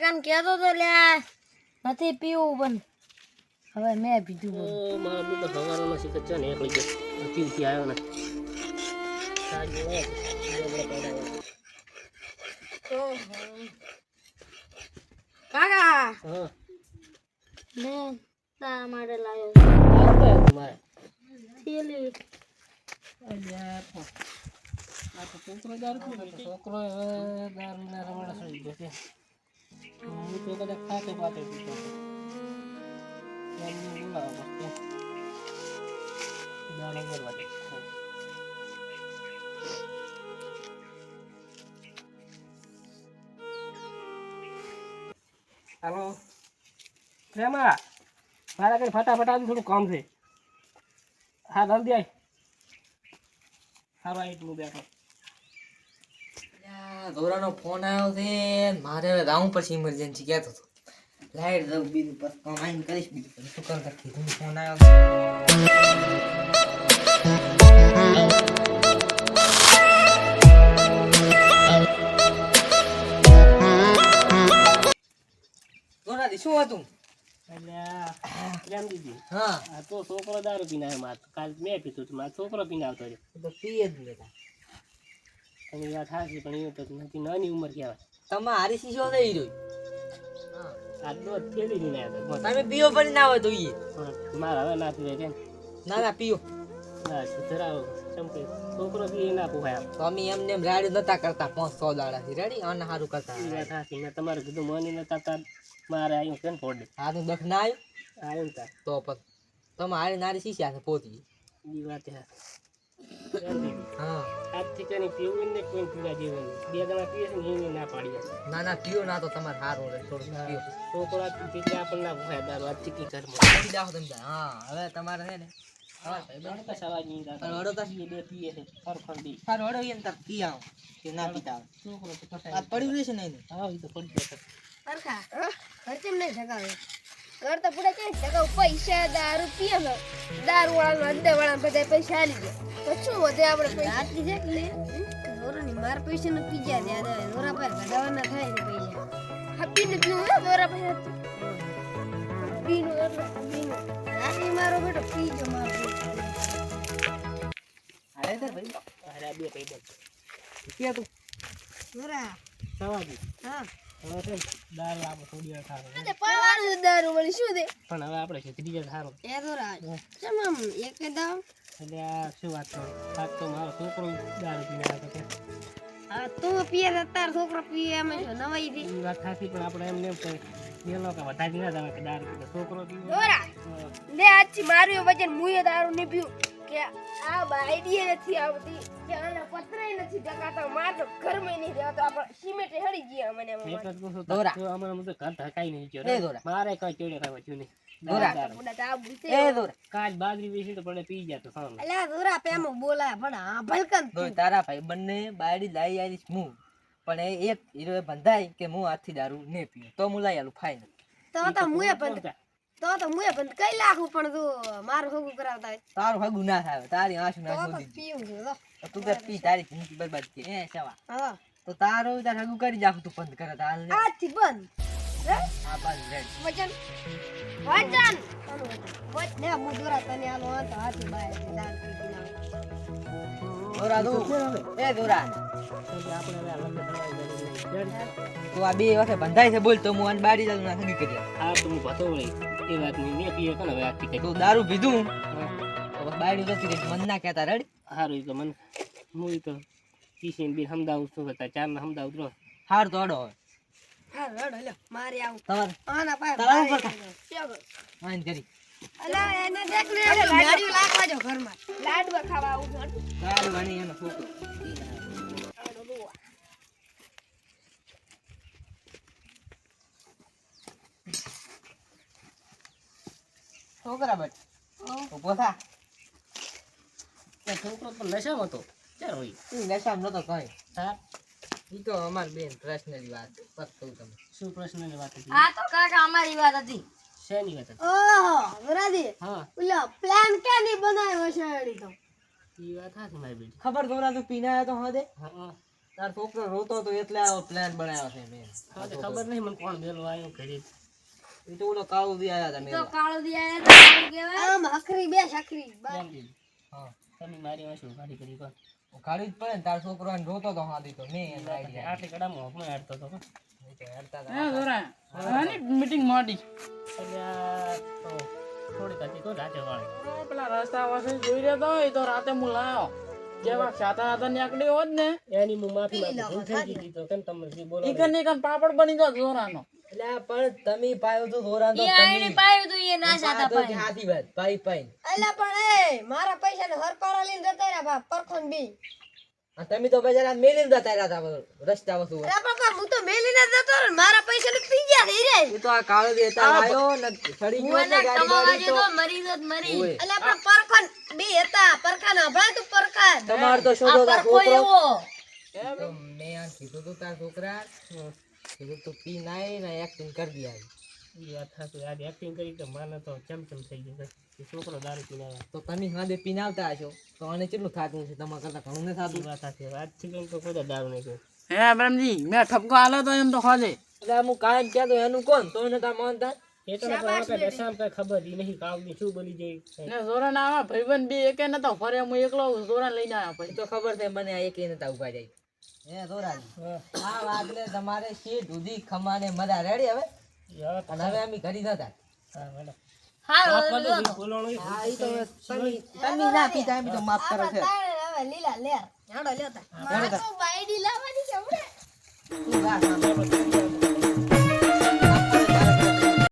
કાકાને કહેતો તો લ્યા નથી પીવું પણ. હવે મેં પીધું ઓ મારા મારો બેટો સવારનો શીખર છે ને એકલી ગયો નથી. ઉઠી આવ્યો ને કાકા! હા. મેં તા માટે લાવ્યો તમારે થેલી અલ્યા આ તો છોકરો દારૂ છોકરો દારૂ દારૂના રમણા સડી ગયો છે. હું તો કદાચ ખાતે પાતે પીતો. એમને બોલાવો ત્યાં દારૂ બોલવા દે. હાલો પ્રેમા, મારા કઈ ફટાફટ આજે થોડું કામ છે હા, જલ્દી આય સારું આઈ હું બેઠો ગૌરાનો ફોન આવ્યો છે મારે હવે જાવું પછી ઇમરજન્સી કહેતો હતો. લાઈટ દઉં બીજું બસ કમાઈને કરીશ બીજું શું કરતા તું ફોન આવ્યો શું હતું? હા. તો છોકરો દારૂ પીના કાલ મેં પીધું મારો છોકરો પીને આવતો પીએ જ લેતા એ પણ તો નથી નાની ઉંમર કહેવાય. તમે હારી શીશો થઈ રહ્યો આ લઈને આવ્યો તમે પીઓ પણ ના હોય તો ઈ. મારા હવે ના પીવે કેમ? ના ના પીઓ. ના સુધરાવો ચમકે છોકરો પીએ ના પોહાય તો અમે એમને એમ રાડ નતા કરતા પાંચ સો દાડાથી રેડી? અને સારું કરતા મેં તમારે કીધું મોની નતા તાર મારે આવ્યું કેમ ફોડે. તો દખ ના આવ્યું આવ્યું તાર. તો પછી તમે હારી નારી શીશ્યા છે પોતી. એ વાત. હા આજથી કઈ પીવું ને કોઈ પીવા જેવું બે જણા પીએ છે ને એને ના પાડી ના ના પીઓ ના તો તમારે સારું રહે. થોડું પીઓ. છોકરો આજથી આપણને ના પોહાય દારૂ આજથી કી ઘરમાં. પી જાઓ તમે હા હવે તમારે છે ને. નહીં છે. પડ્યું રહેશે ને હા. એ તો પડી જશે સરખા ઘર તો પૂરા ક્યાં ટકા પૈસા દારૂ પીએ ને દારૂ વાળા અંદર વાળા બધા પૈસા આલી દે તો શું વધે આપણે પૈસા? આટલી છે કે લે દોરાની માર પૈસા ને પી ગયા ત્યાં દે દોરા પર ગડાવાના થાય ને પૈસા. હપીને પીવું હે દોરા પૈસા પીનો એટલે પીનું. રાતે મારો બેટો પીજો મારો. હાલે તાર ભાઈ. અરે બે દે પીએ તું? દોરા સવાજી હા. છે ને દારૂ આપણે થોડી વાર સારો પાવાનું દારૂ વળી શું દે પણ હવે આપણે એ દોરા ચમ આમ એક દાવ? એટલે શું વાત કરું તો મારો છોકરો દારૂ પીને આવ્યો છે હા તું પીએ તાર છોકરો પીએ એમ શું નવાઈ દે વાત પણ આપણે એમને એમ ના જવા કે દારૂ છોકરો પીવો લે આજથી મારું વજન મુએ દારૂ નહીં પીવું. કે આ બાઈડીએ નથી આવતી. કે આના પતરાય નથી ટકાતા માર તો ઘરમાં નહીં રહેતો આપણે સિમેન્ટ હળી ગયા મને દોરા. તો અમારે બધું ઘર ઢકાઈ નહીં ગયો. દોરા. મારે કઈ ચેડે ખાવા છું. નહીં પણ આ ભલકન દોર તારા ભાઈ બંને બાયડી લાઈ આવીશ હું પણ એ એક હીરો એ બંધાય કે હું હાથી દારૂ ને પીવું તો હું લઈ આલું ફાઈન તો બંધ તો તો મુએ બંધ કઈ લાખું પણ તું મારું હોગું કરાવતા તારું હગું ના થાય તારી આંસુ ના તો તો પીવું છે તું કે પી તારી જિંદગી બરબાદ કે એ સવા. હા. તો તારું તાર હગું કરી જાખું તું બંધ કરે તાર લે. બંધ. હે? બંધ રેડ વચન વચન વચન ને હું દોરા તને આલો તો હાથી બાય. દોરા એ દોરા આપણે લગ્ન થવાની જરૂર નહીં. તું આ બે વખત બંધાય છે બોલ તો હું આને બારી જાઉં ના હગી કરી આ તો ભતો વળી. એ વાત નહીં. ને પીએ કોને હવે આખી કઈ તું દારૂ પીધું હા. તો રહી. મન ના કહેતા રેડી હારું ઈ તો મન હું ઈ તો પીસીને બી સમજાવું છું હતા ચાર ને સમજાવું તો હાર તો અડો હવે. હા રડ લ્યો મારે આવું. તમારે આના પાસે તારા ઉપર ચાલો. કરી. અલા એને દેખ ને. લાડુ લાખવા જો ઘરમાં. લાડવા ખાવા આવું છું એનો છોકરો છોકરા બટ ઊભો થા. છોકરો તો નશામાં હતો. ચાલ હોય? તું નશામાં નતો કઈ. હા? ઈ તો અમાર બેન પર્સનલી વાત બસ કહું તમે શું પ્રશ્નની વાત હતી? આ તો કાકા અમારી વાત હતી. શેની વાત હતી? ઓહો વરાદી. હા. ઓલો પ્લાન ક્યાંની બનાવ્યો છે એડી તો? ઈ વાત હા તમારી બેન. ખબર દોરા તું પીના તો હા દે હા હા. તાર છોકરો રોતો તો એટલે આવો પ્લાન બનાવ્યો છે મેં. હા તે ખબર નહીં મને કોણ મેલો આવ્યો ઘરે. એ તો ઓલો કાળુ દી આયા હતા તો કાળો દી આયા તા શું કહેવાય? આમ હકરી બે શકરી બસ. હા તમે મારી વાંસુ ગાડી કરી કોણ કાઢી જ પડે ને તાર છોકરો ને રોતો તો હાદી તો મે એને આઈડિયા આટલી હેડતો હતો તો હેડતા હતા. હે જોરા મીટિંગ મોડી. એટલે આ તો થોડીક હતી તો રાતે વાળી. પેલા રસ્તા પાસે જોઈ રહ્યો તો એ તો રાતે હું લાયો. જેવા ખાતા હતા નીકળી હોત ને. એની હું માફી માંગુ ભૂલ થઈ ગઈ તો કેમ તમે જે બોલો પાપડ બની ગયો જોરાનો. પણ તમે પાયો તો ધોરણ તો તમે. પાયું તું એ ના આ તો હાથી વાત પાઈ પાઈ. અલા પણ એ મારા પૈસા ને હરપારા લઈને જતા રહ્યા બાપ પરખોન બી. તમે તો બજારા મેલી જતા રહ્યા હતા રસ્તા વસ્તુ. અલા પણ હું તો મેલીને જતો રહ્યો મારા પૈસા ને પી ગયા થઈ રે. એ તો આ કાળો દી આવ્યો ને સડી ગયો ને ગાડી ગાડી તો. મરી જત મરી. ઓય. પણ પરખોન બી હતા પરખાન ભાઈ તું પરખા તમાર તો શોધો તાર છોકરો. મેં આ કીધું તું તાર છોકરા. કીધું તું પી નાય ને એક્ટિંગ કરી દે આવી વાત થતું આજે એક્ટિંગ કરી તો મને તો ચમચમ થઈ ગયું. કે છોકરો દારૂ પીને આવ્યો. તો તમે હાદે પીને આવતા હશો. તો આને કેટલું થાતું છે તમારા કરતા ઘણું ને થાતું. વાત સાચી. આજથી કંઈક તો કોઈ દારૂ નહીં હે પ્રેમજી મેં ઠપકો આલો તો એમ તો ખોજે. એટલે હું કાયમ તો એનું કોણ? તો એને તા માનતા. એ તો કઈ ખબર ઈ નહીં કાવની શું બોલી જાય ને જોરા ના આવા ભાઈબંધ બે એકે નતો. ફરે હું એકલો જોરા લઈને આયા પછી તો ખબર છે મને આ એકે નતા ઊભા જાય હે દોરાજી આ વાતને તમારે શી દૂધી ખમાને મજા. રેડી હવે? હવે અને હવે અમે ઘરી હા હા ના પીતા એમ તો માફ કરો છે. હવે લીલા લેર હાડો